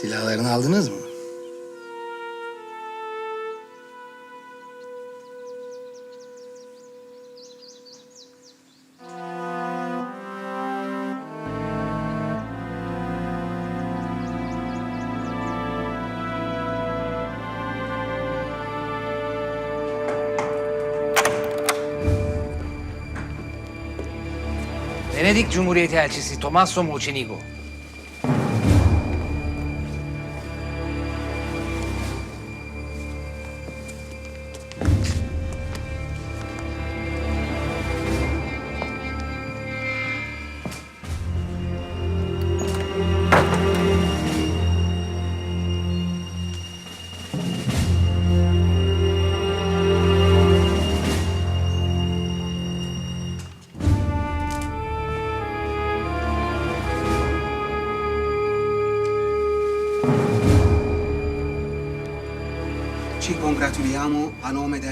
Silahlarını aldınız mı? Venedik Cumhuriyeti Elçisi Tommaso Mocenigo.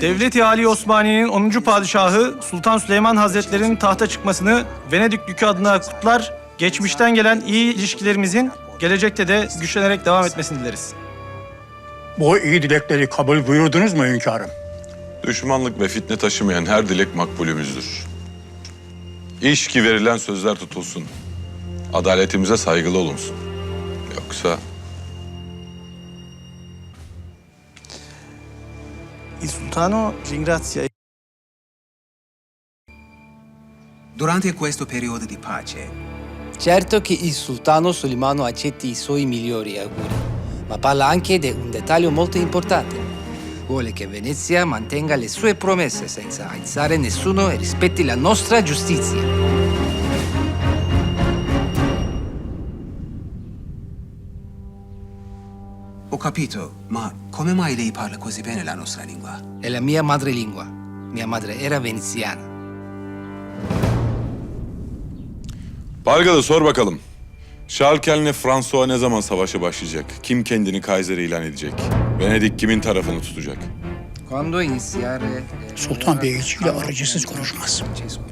Devleti Ali Osmani'nin 10. padişahı Sultan Süleyman Hazretleri'nin tahta çıkmasını Venedik Dükü adına kutlar, geçmişten gelen iyi ilişkilerimizin gelecekte de güçlenerek devam etmesini dileriz. Bu iyi dilekleri kabul buyurdunuz mu hünkârım? Düşmanlık ve fitne taşımayan her dilek makbulümüzdür. İş ki verilen sözler tutulsun. Adaletimize saygılı olunsun. Yoksa Sultano ringrazia Durante questo periodo di pace, Certo che il sultano Solimano accetti i suoi migliori auguri, ma parla anche di un dettaglio molto importante. Vuole che Venezia mantenga le sue promesse senza aizzare nessuno e rispetti la nostra giustizia. Ho capito, ma come mai lei parla così bene la nostra lingua? È la mia madrelingua. Mia madre era veneziana. Bargalı sor bakalım. Şarkel'le François ne zaman savaşa başlayacak? Kim kendini Kaiser ilan edecek? Venedik kimin tarafını tutacak? Quando iniziare... Sultan Bey elçiyle aracısız konuşmaz.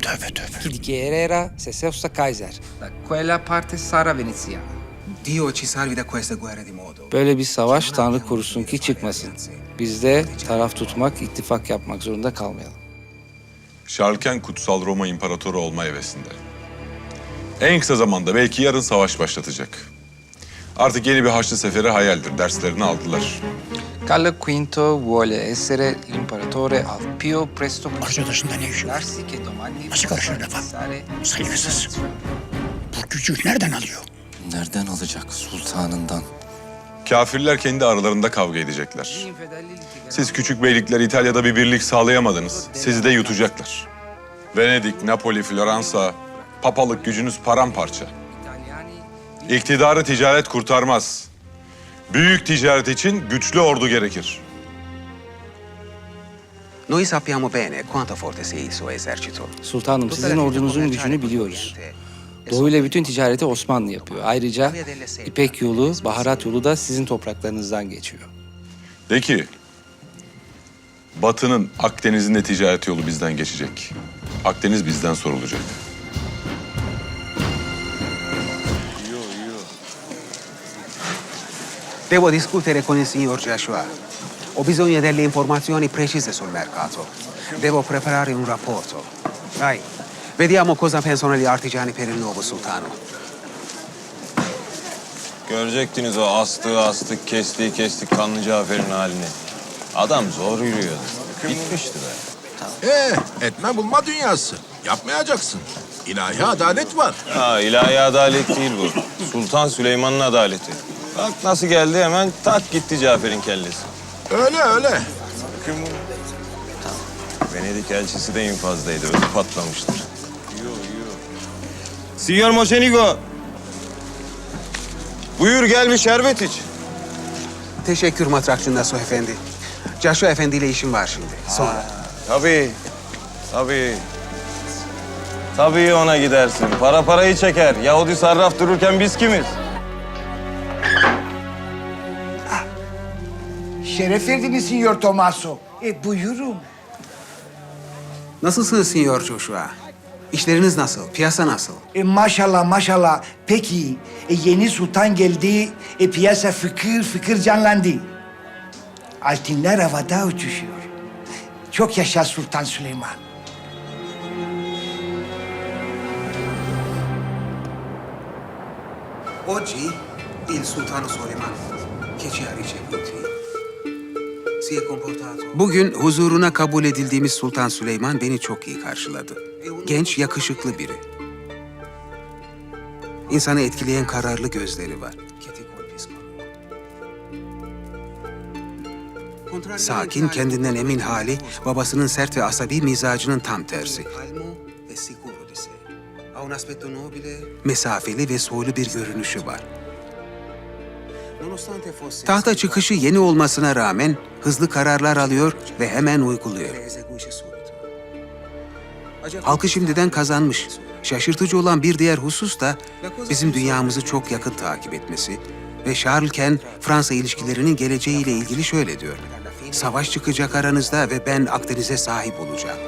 Tövbe tövbe. Chi dichiarerà se stesso Kaiser. Da quella parte sarà veneziana. Dio ci salvi da questa guerra di modo. Böyle bir savaş Tanrı korusun ki çıkmasın. Biz de taraf tutmak, ittifak yapmak zorunda kalmayalım. Şarken kutsal Roma İmparatoru olma hevesinde. En kısa zamanda belki yarın savaş başlatacak. Artık yeni bir Haçlı seferi hayaldir. Derslerini aldılar. Carlo V vuole essere l'imperatore al più presto possibile. Arkadaşında ne işi var? Nasıl karışır lafa? Saygısız. Bu gücü nereden alıyor? Nereden alacak? Sultanından. Kafirler kendi aralarında kavga edecekler. Siz küçük beylikler İtalya'da bir birlik sağlayamadınız. Sizi de yutacaklar. Venedik, Napoli, Floransa, papalık gücünüz paramparça. İktidarı ticaret kurtarmaz. Büyük ticaret için güçlü ordu gerekir. Noi sappiamo bene quanto forte sia il suo esercito. Sultanım sizin ordunuzun gücünü biliyoruz. Doğu ile bütün ticareti Osmanlı yapıyor. Ayrıca İpek yolu, baharat yolu da sizin topraklarınızdan geçiyor. De ki, Batı'nın Akdeniz'in de ticaret yolu bizden geçecek. Akdeniz bizden sorulacak. Devo discutere con il signor Joshua. Ho bisogno delle informazioni precise sul mercato. Devo preparare un rapporto. Dai, vediamo cosa pensano gli artigiani per il nuovo sultano. Görecektiniz o astığı astık, kestiği kestik kanlı Cafer'in halini. Adam zor yürüyordu. Bitmişti be. Ee, etme bulma dünyası. Yapmayacaksın. İlahi adalet var. Ha ilahi adalet değil bu. Sultan Süleyman'ın adaleti. Bak nasıl geldi hemen tak gitti Cafer'in kellesi. Öyle öyle. Venedik elçisi de infazdaydı. Ödü patlamıştır. Signor Mocenigo. Buyur gel bir şerbet iç. Teşekkür matrakçı Nasuh Efendi. Joshua Efendi ile işim var şimdi. Sonra. Tabii. Tabii. Tabii ona gidersin. Para parayı çeker. Yahudi sarraf dururken biz kimiz? Şeref verdiniz Signor Tommaso. E buyurun. Nasılsınız Signor Joshua? İşleriniz nasıl? Piyasa nasıl? E, maşallah maşallah. Peki e, yeni sultan geldi. E, piyasa fıkır fıkır canlandı. Altınlar havada uçuşuyor. Çok yaşa Sultan Süleyman. Oggi il sultano Süleyman che ci ha ricevuti si è comportato... Bugün huzuruna kabul edildiğimiz Sultan Süleyman beni çok iyi karşıladı. Genç, yakışıklı biri. İnsanı etkileyen kararlı gözleri var. Sakin, kendinden emin hali, babasının sert ve asabi mizacının tam tersi. Mesafeli ve soylu bir görünüşü var. Tahta çıkışı yeni olmasına rağmen hızlı kararlar alıyor ve hemen uyguluyor. Halkı şimdiden kazanmış. Şaşırtıcı olan bir diğer husus da bizim dünyamızı çok yakın takip etmesi ve Charles Ken Fransa ilişkilerinin geleceğiyle ilgili şöyle diyor. Savaş çıkacak aranızda ve ben Akdeniz'e sahip olacağım.